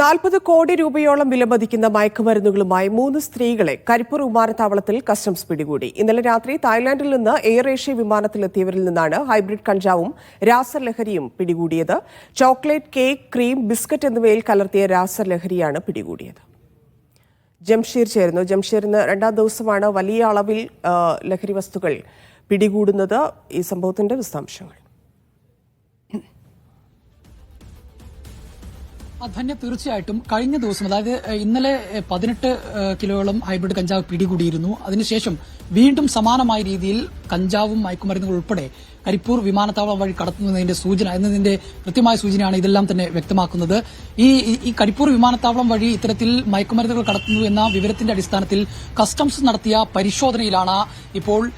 നാൽപ്പത് കോടി രൂപയോളം വിലമതിക്കുന്ന മയക്കുമരുന്നുകളുമായി മൂന്ന് സ്ത്രീകളെ കരിപ്പൂർ വിമാനത്താവളത്തിൽ കസ്റ്റംസ് പിടികൂടി. ഇന്നലെ രാത്രി തായ്ലാന്റിൽ നിന്ന് എയർ ഏഷ്യ വിമാനത്തിലെത്തിയവരിൽ നിന്നാണ് ഹൈബ്രിഡ് കഞ്ചാവും രാസലഹരിയും പിടികൂടിയത്. ചോക്ലേറ്റ് കേക്ക് ക്രീം ബിസ്ക്കറ്റ് എന്നിവയിൽ കലർത്തിയ രാസലഹരിയാണ് പിടികൂടിയത്. ജംഷീർ ചേരുന്നു. ജംഷീറിന് രണ്ടാം ദിവസമാണ് വലിയ അളവിൽ ലഹരി വസ്തുക്കൾ പിടികൂടുന്നത്. ഈ സംഭവത്തിന്റെ വിശദാംശങ്ങൾ. അധന്യ തീർച്ചയായിട്ടും കഴിഞ്ഞ ദിവസം അതായത് ഇന്നലെ പതിനെട്ട് കിലോയോളം ഹൈബ്രിഡ് കഞ്ചാവ് പിടികൂടിയിരുന്നു. അതിനുശേഷം വീണ്ടും സമാനമായ രീതിയിൽ കഞ്ചാവും മയക്കുമരുന്നുകൾ ഉൾപ്പെടെ കരിപ്പൂർ വിമാനത്താവളം വഴി കടത്തുന്നതിന്റെ സൂചന എന്നതിന്റെ കൃത്യമായ സൂചനയാണ് ഇതെല്ലാം തന്നെ വ്യക്തമാക്കുന്നത്. ഈ ഈ- കരിപ്പൂർ വിമാനത്താവളം വഴി ഇത്തരത്തിൽ മയക്കുമരുന്നുകൾ കടത്തുന്നു എന്ന വിവരത്തിന്റെ അടിസ്ഥാനത്തിൽ കസ്റ്റംസ് നടത്തിയ പരിശോധനയിലാണ് ഇപ്പോൾ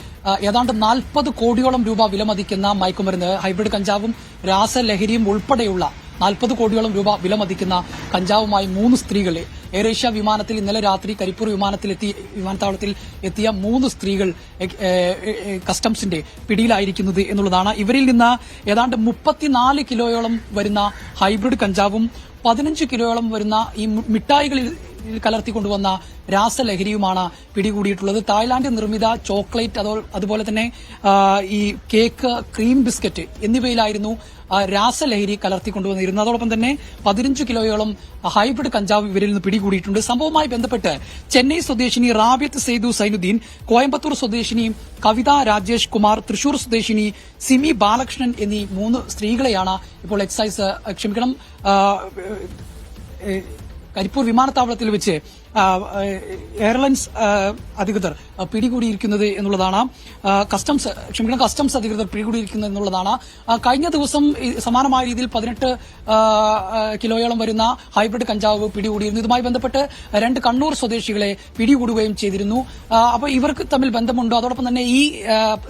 ഏതാണ്ട് നാൽപ്പത് കോടിയോളം രൂപ വിലമതിക്കുന്ന മയക്കുമരുന്ന് ഹൈബ്രിഡ് കഞ്ചാവും രാസലഹരിയും ഉൾപ്പെടെയുള്ള നാൽപ്പത് കോടിയോളം രൂപ വിലമതിക്കുന്ന കഞ്ചാവുമായി മൂന്ന് സ്ത്രീകളെ എയർ ഏഷ്യ വിമാനത്തിൽ ഇന്നലെ രാത്രി കരിപ്പൂർ വിമാനത്തിലെത്തി വിമാനത്താവളത്തിൽ എത്തിയ മൂന്ന് സ്ത്രീകൾ കസ്റ്റംസിന്റെ പിടിയിലായിരിക്കുന്നത് എന്നുള്ളതാണ്. ഇവരിൽ നിന്ന് ഏതാണ്ട് മുപ്പത്തിനാല് കിലോയോളം വരുന്ന ഹൈബ്രിഡ് കഞ്ചാവും പതിനഞ്ച് കിലോയോളം വരുന്ന ഈ മിഠായികളിൽ കലർത്തി കൊണ്ടുവന്ന രാസലഹരിയുമാണ് പിടികൂടിയിട്ടുള്ളത്. തായ്ലാന്റ് നിർമ്മിത ചോക്ലേറ്റ് അതോ അതുപോലെ തന്നെ ഈ കേക്ക് ക്രീം ബിസ്ക്കറ്റ് എന്നിവയിലായിരുന്നു രാസലഹരി കലർത്തി കൊണ്ടുവന്നിരുന്നത് അതോടൊപ്പം തന്നെ പതിനഞ്ച് കിലോയോളം ഹൈബ്രിഡ് കഞ്ചാവ് ഇവരിൽ നിന്ന് പിടികൂടിയിട്ടുണ്ട്. സംഭവവുമായി ബന്ധപ്പെട്ട് ചെന്നൈ സ്വദേശിനി റാബിത്ത് സെയ്ദു സൈനുദ്ദീൻ കോയമ്പത്തൂർ സ്വദേശിനി കവിത രാജേഷ് കുമാർ തൃശൂർ സ്വദേശിനി സിമി ബാലകൃഷ്ണൻ എന്നീ മൂന്ന് സ്ത്രീകളെയാണ് ഇപ്പോൾ എക്സൈസ് ക്ഷമിക്കണം കരിപ്പൂർ വിമാനത്താവളത്തിൽ വെച്ച് എയർലൈൻസ് അധികൃതർ പിടികൂടിയിരിക്കുന്നത് എന്നുള്ളതാണ്. കസ്റ്റംസ് ക്ഷമിക്കണം കസ്റ്റംസ് അധികൃതർ പിടികൂടിയിരിക്കുന്നത് എന്നുള്ളതാണ്. കഴിഞ്ഞ ദിവസം സമാനമായ രീതിയിൽ പതിനെട്ട് കിലോയോളം വരുന്ന ഹൈബ്രിഡ് കഞ്ചാവ് പിടികൂടിയിരുന്നു. ഇതുമായി ബന്ധപ്പെട്ട് രണ്ട് കണ്ണൂർ സ്വദേശികളെ പിടികൂടുകയും ചെയ്തിരുന്നു. അപ്പൊ അപ്പോൾ ഇവർക്ക് തമ്മിൽ ബന്ധമുണ്ടോ? അതോടൊപ്പം തന്നെ ഈ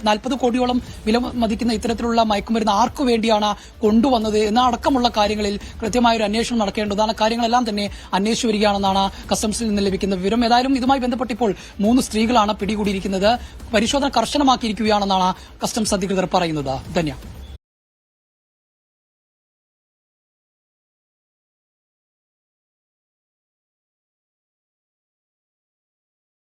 നാൽപ്പത് കോടിയോളം വില മതിക്കുന്ന ഇത്തരത്തിലുള്ള മയക്കുമരുന്ന് ആർക്കു വേണ്ടിയാണ് കൊണ്ടുവന്നത് എന്നടക്കമുള്ള കാര്യങ്ങളിൽ കൃത്യമായ ഒരു അന്വേഷണം നടക്കേണ്ടതാണ്. കാര്യങ്ങളെല്ലാം തന്നെ അന്വേഷിച്ചു വരികയാണെന്നാണ് കസ്റ്റംസിൽ നിന്ന് ലഭിക്കുന്ന വിവരം. ഏതായാലും ഇതുമായി ബന്ധപ്പെട്ട് ഇപ്പോൾ മൂന്ന് സ്ത്രീകളാണ് പിടികൂടിയിരിക്കുന്നത്. പരിശോധന കർശനമാക്കിയിരിക്കുകയാണെന്നാണ് കസ്റ്റംസ് അധികൃതർ പറയുന്നത്. ധന്യ